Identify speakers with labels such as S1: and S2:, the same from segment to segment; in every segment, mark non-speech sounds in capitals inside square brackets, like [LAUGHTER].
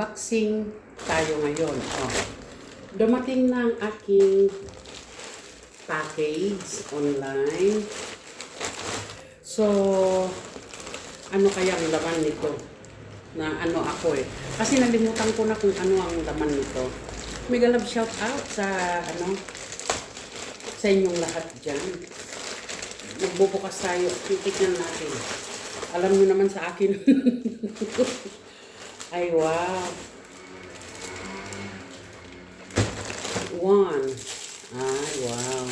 S1: mag-unboxing tayo ngayon. Oh. Dumating na ang aking package online. So, ano kaya ang laman nito? Na ano ako eh. Kasi nalimutan ko na kung ano ang laman nito. Mega love shout out sa ano sa inyong lahat dyan. Magbubukas tayo. Titignan natin. Alam nyo naman sa akin. [LAUGHS] Ay, wow. One. Ay, wow.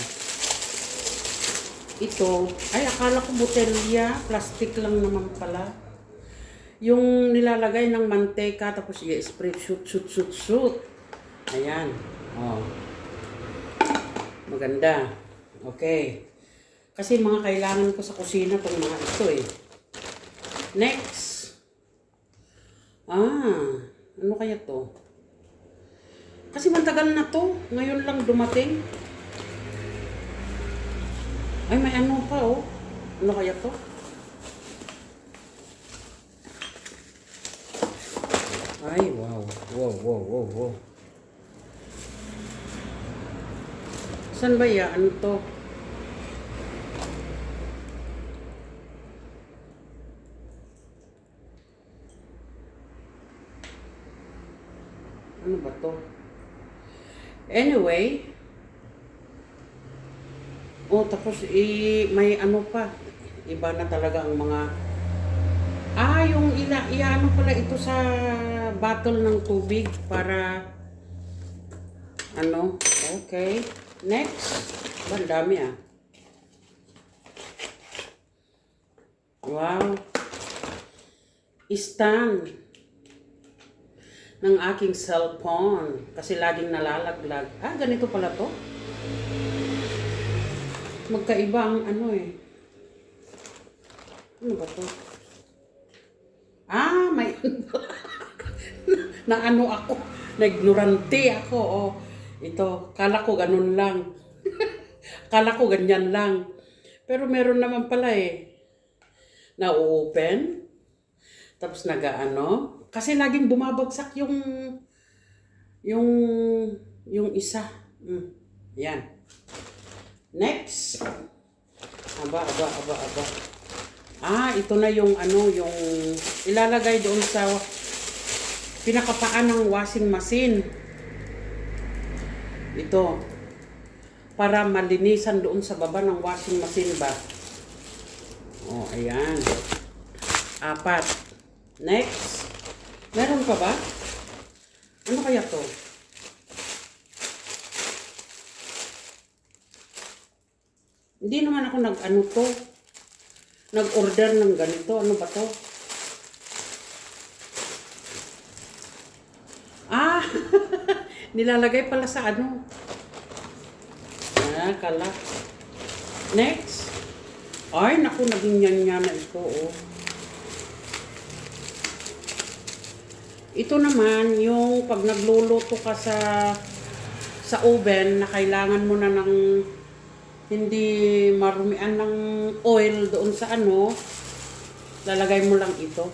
S1: Ito, ay akala ko botelya, plastic lang naman pala. Yung nilalagay ng manteka tapos i-spray shoot shoot shoot shoot. Ayan. Oh. Maganda. Okay. Kasi mga kailangan ko sa kusina tong mga ito eh. Next. Ah, ano kaya to? Kasi matagal na to. Ngayon lang dumating. Ay, may ano pa oh. Ano kaya to? Ay, wow. Wow, wow, wow, wow. Saan ba yan? Ano to? Ano ba to? Anyway, oh tapos i may ano pa, iba na talaga ang mga Ah, yung ila, iano pala ito sa bottle ng tubig para ano, okay. Next, ba, dami ah. Wow. Stand ng aking cellphone kasi laging nalalaglag. Ah, ganito pala to. Magkaiba ang ano eh. Ano ba to? Ah, may [LAUGHS] na ano ako, na-ignorante ako. Oh. Ito, kala ko ganun lang. [LAUGHS] kala ko ganyan lang. Pero meron naman pala eh. Na-open. Tapos nag-ano. Kasi laging bumabagsak yung yung yung isa. Mm. Yan. Next. Aba, aba, aba, aba. Ah, ito na yung ano, yung ilalagay doon sa pinakapaan ng washing machine. Ito. Para malinisan doon sa baba ng washing machine ba. Oh, ayan. Apat. Next. Meron pa ba? Ano kaya to? Hindi naman ako nag-ano to. Nag-order ng ganito. Ano ba to? Ah! [LAUGHS] Nilalagay pala sa ano. Ah, kala. Next. Ay, naku, naging yan na ito, oh. Ito naman, yung pag nagluluto ka sa sa oven na kailangan mo na ng hindi marumian ng oil doon sa ano, lalagay mo lang ito.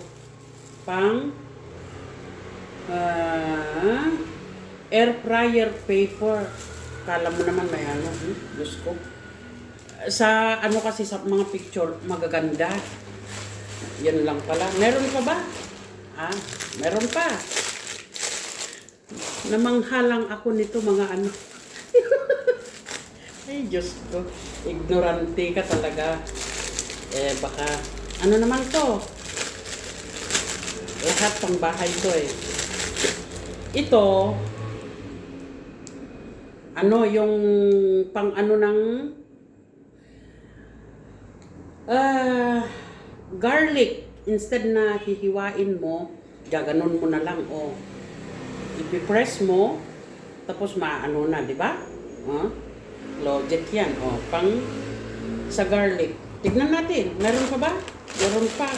S1: Pang ah, air fryer paper. Kala mo naman may ano, hmm? Diyos ko. Sa ano kasi sa mga picture, magaganda. Yan lang pala. Meron pa ba? Ah, meron pa. Namanghalang ako nito mga ano. [LAUGHS] Ay, Diyos ko. Ignorante ka talaga. Eh, baka, ano naman to? Lahat pang bahay to eh. Ito, ano, yung pang ano ng, ah, garlic. Instead na hihiwain mo, gaganon mo na lang, oh. Ipipress mo, tapos maano na, di ba? Oh. Logic yan. O, pang sa garlic. Tignan natin. Meron pa ba? Meron pa.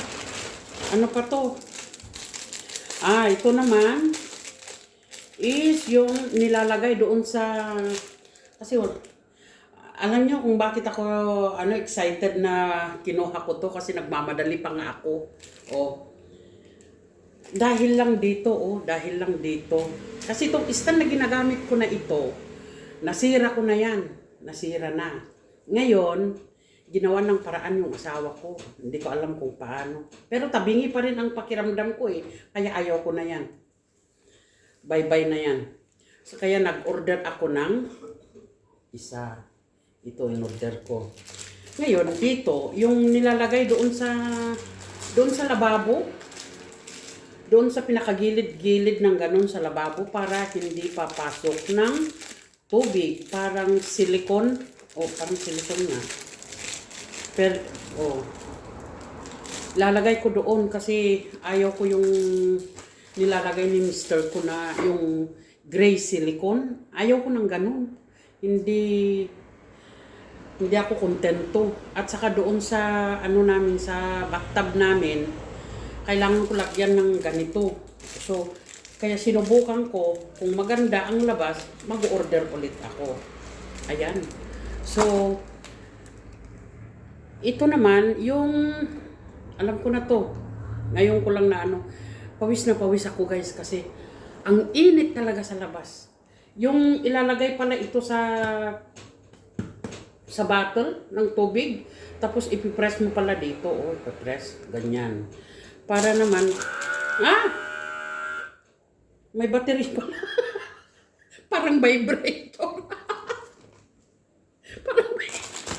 S1: Ano pa to? Ah, ito naman is yung nilalagay doon sa kasi alam nyo kung bakit ako ano excited na kinuha ko to kasi nagmamadali pa nga ako. O Dahil lang dito, oh, dahil lang dito. Kasi itong stand na ginagamit ko na ito, nasira ko na yan. Nasira na. Ngayon, ginawa ng paraan yung asawa ko. Hindi ko alam kung paano. Pero tabingi pa rin ang pakiramdam ko eh. Kaya ayaw ko na yan. Bye-bye na yan. So kaya nag-order ako ng isa. Ito in-order ko. Ngayon, dito, yung nilalagay doon sa doon sa lababo, doon sa pinakagilid-gilid ng ganun sa lababo para hindi papasok ng tubig. Parang silicone. O, parang silicone nga. Per, oh. Lalagay ko doon kasi ayaw ko yung nilalagay ni Mr. ko na yung gray silicone. Ayaw ko ng ganun. Hindi hindi ako kontento. At saka doon sa ano namin sa bathtub namin, kailangan ko lagyan ng ganito. So, kaya sinubukan ko, kung maganda ang labas, mag-order ulit ako. Ayan. So, ito naman, yung, alam ko na to, ngayon ko lang na ano, pawis na pawis ako guys kasi ang init talaga sa labas. Yung ilalagay pala ito sa sa bottle ng tubig. Tapos ipipress mo pala dito. O, oh, ipipress. Ganyan. Para naman, ah! May battery pala. [LAUGHS] parang vibrator. [LAUGHS] parang,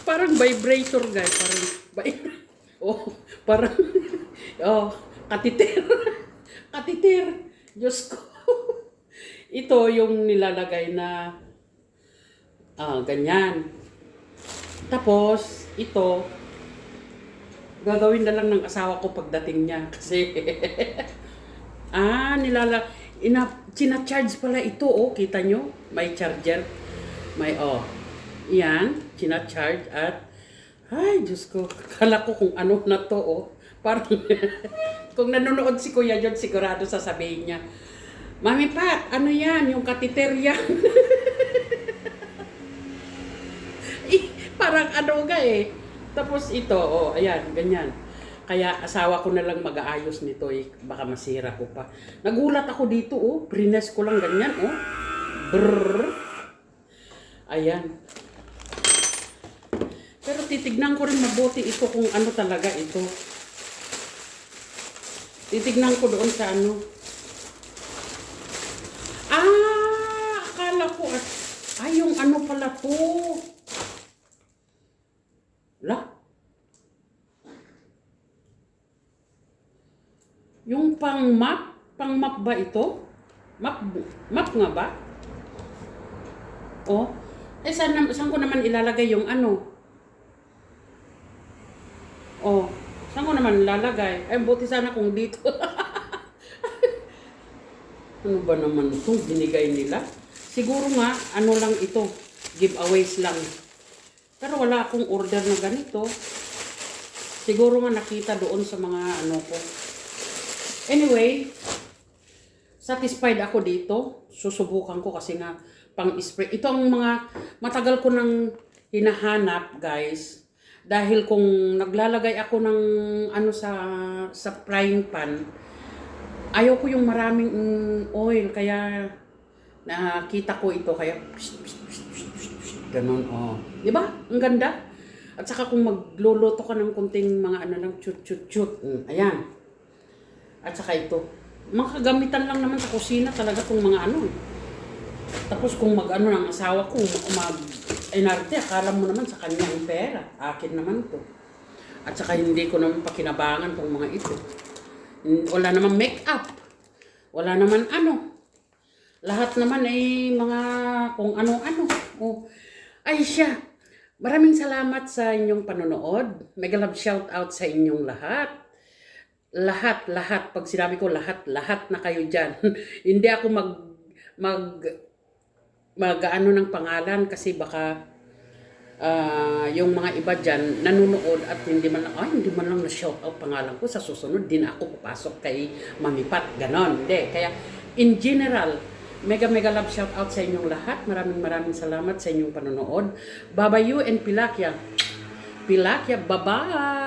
S1: parang vibrator guys. Parang, vibrator. [LAUGHS] Oh, parang, oh, katiter. katiter. Diyos ko. Ito yung nilalagay na, ah, ganyan. Tapos, ito, gagawin na lang ng asawa ko pagdating niya. [LAUGHS] Kasi, ah, nilala, ina, charge pala ito, oh, kita nyo? May charger. May, oh, yan, charge at, ay, Diyos ko, kala ko kung ano na to, oh. Parang, [LAUGHS] kung nanonood si Kuya John, sigurado sasabihin niya, Mami Pat, ano yan? Yung katiter [LAUGHS] yan. Eh, parang ano ga eh. Tapos ito, oh, ayan, ganyan. Kaya asawa ko na lang mag-aayos nito eh. Baka masira ko pa. Nagulat ako dito, oh. Prines ko lang ganyan, oh. Brrr. Ayan. Pero titignan ko rin mabuti ito kung ano talaga ito. Titignan ko doon sa ano. Ah! Akala ko, at, ay, yung ano pala to. Pang map? Pang map ba ito? Map, map nga ba? Oh. Eh, saan, saan ko naman ilalagay yung ano? Oh. Saan ko naman ilalagay? Ay, buti sana kung dito. [LAUGHS] ano ba naman itong binigay nila? Siguro nga, ano lang ito. Giveaways lang. Pero wala akong order na ganito. Siguro nga nakita doon sa mga ano ko. Anyway, satisfied ako dito. Susubukan ko kasi nga pang-spray. Ito ang mga matagal ko nang hinahanap, guys. Dahil kung naglalagay ako ng ano sa sa frying pan, ayaw ko yung maraming mm, oil kaya nakita ko ito kaya ganun oh. 'Di ba? Ang ganda. At saka kung magluluto ka ng kunting mga ano lang chut chut chut. Mm, ayan. At saka ito. Mga kagamitan lang naman sa kusina talaga kung mga ano. eh. Tapos kung mag-ano ng asawa ko, mag inarte, akala mo naman sa kanya ang pera. Akin naman to. At saka hindi ko naman pakinabangan tong mga ito. Wala naman make-up. Wala naman ano. Lahat naman ay mga kung ano-ano. Oh. Ay siya. Maraming salamat sa inyong panonood. Mega love shout out sa inyong lahat lahat, lahat, pag sinabi ko lahat, lahat na kayo dyan. [LAUGHS] Hindi ako mag, mag, mag, ano ng pangalan kasi baka ah, yung mga iba dyan nanonood at hindi man lang, ay, hindi man lang na-shout out pangalan ko. Sa susunod, din ako papasok kay Mami Pat. Ganon. Hindi. Kaya, in general, mega mega love shout out sa inyong lahat. Maraming maraming salamat sa inyong panonood. Babayu and Pilakya. Pilakya, bye-bye!